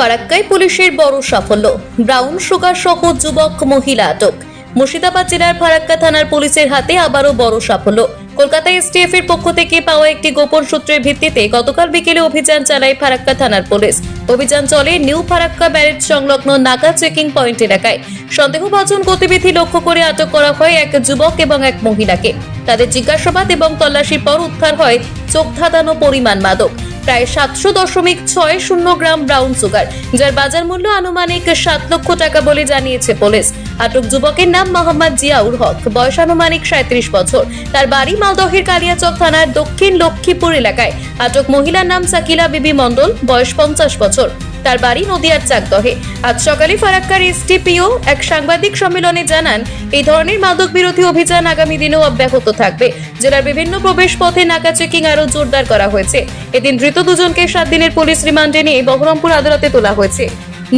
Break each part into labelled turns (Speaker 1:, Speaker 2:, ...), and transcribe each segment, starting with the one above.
Speaker 1: ফারাক্কায় পুলিশের বড় সাফল্য। ব্রাউন সুগার সহ যুবক, মহিলা আটক। মুর্শিদাবাদ জেলার ফারাক্কা থানার পুলিশের হাতে আবারও বড় সাফল্য। কলকাতা এসটিএফ এর পক্ষ থেকে পাওয়া একটি গোপন সূত্রের ভিত্তিতে গতকাল বিকেলে অভিযান চালায় ফারাক্কা থানার পুলিশ। অভিযান চলে নিউ ফারাক্কা ব্যারেজ সংলগ্ন নাকা চেকিং পয়েন্ট এলাকায়। সন্দেহভাজন গতিবিধি লক্ষ্য করে আটক করা হয় এক যুবক এবং এক মহিলাকে। তাদের জিজ্ঞাসাবাদ এবং তল্লাশির পর উদ্ধার হয় চোখ ধাঁধানো পরিমাণ মাদক। প্রায় সাতশো দশমিক ছয় শূন্য গ্রাম ব্রাউন সুগার যার বাজার মূল্য আনুমানিক সাত লক্ষ টাকা বলে জানিয়েছে পুলিশ। আটক যুবকের নাম মোহাম্মদ জিয়াউর হক, বয়স আনুমানিক সাঁত্রিশ বছর। তার বাড়ি মালদহের কালিয়াচক থানার দক্ষিণ লক্ষ্মীপুর এলাকায়। আটক মহিলার নাম সাকিলা বিবি মণ্ডল, বয়স পঞ্চাশ বছর। তার বাড়ি নদিয়ার চাকদহে। আজ সকালে ফারাক্কার এসটিপিও এক সাংবাদিক সম্মেলনে জানান এই ধরনের মাদক বিরোধী অভিযান আগামী দিনেও অব্যাহত থাকবে। জেলার বিভিন্ন প্রবেশ পথে নাকা চেকিং আরও জোরদার করা হয়েছে। এদিন ধৃত দুজনকে সাত দিনের পুলিশ রিমান্ডে নিয়ে বহরমপুর আদালতে তোলা হয়েছে।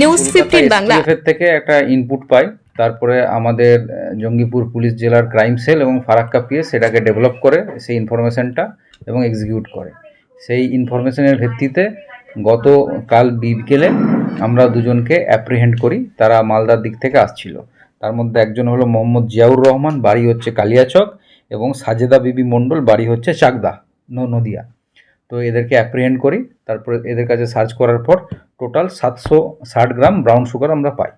Speaker 1: News fifteen Bangla.
Speaker 2: থেকে একটা ইনপুট পাই। তারপরে আমাদের জঙ্গিপুর পুলিশ জেলার ক্রাইম সেল এবং ফারাক্কা পিএস সেটাকে ডেভেলপ করে সেই ইনফরমেশনটা এবং এক্সিকিউট করে। সেই ইনফরমেশনের ভিত্তিতে গত কাল বিকেলে আমরা দুজনকে অ্যাপ্রিহেন্ড করি। তারা মালদার দিক থেকে আসছিল। তার মধ্যে একজন হলো মোহাম্মদ জিয়াউর রহমান বাড়ি হচ্ছে কালিয়াচক এবং সাজেদা বিবি মণ্ডল বাড়ি হচ্ছে চাকদা ন- নদিয়া। তো এদেরকে অ্যাপ্রিহেন্ড করি। তারপরে এদের কাছে সার্চ করার পর টোটাল সাতশো ষাট গ্রাম ব্রাউন সুগার আমরা পাই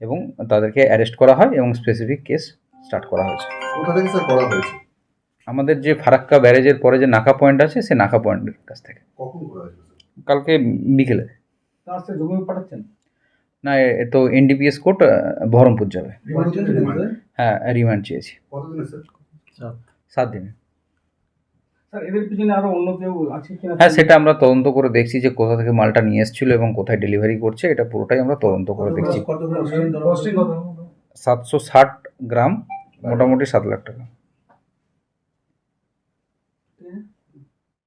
Speaker 2: এবং তাদেরকে অ্যারেস্ট করা হয় এবং স্পেসিফিক কেস স্টার্ট করা হয়েছে।
Speaker 3: কোথা থেকে স্যার করা হয়েছে?
Speaker 2: আমাদের যে ফারাক্কা ব্যারেজের পরে যে নাকা পয়েন্ট আছে সে নাকা পয়েন্টের কাছ থেকে।
Speaker 3: কখন করা হয়েছে?
Speaker 2: কালকে বিকেলে।
Speaker 4: পাঠাচ্ছেন?
Speaker 2: না এ- তো এনডিপিএস কোর্ট বহরমপুর যাবে। হ্যাঁ রিমান্ড চেয়েছি। সাত। দিনে
Speaker 4: স্যার এদের পিছনে আরও অন্য কেউ আছে কিনা?
Speaker 2: হ্যাঁ সেটা আমরা তদন্ত করে দেখছি যে কোথা থেকে মালটা নিয়ে এসেছিল এবং কোথায় ডেলিভারি করছে এটা পুরোটাই আমরা তদন্ত করে দেখছি। সাতশো ষাট গ্রাম মোটামুটি সাত লাখ টাকা।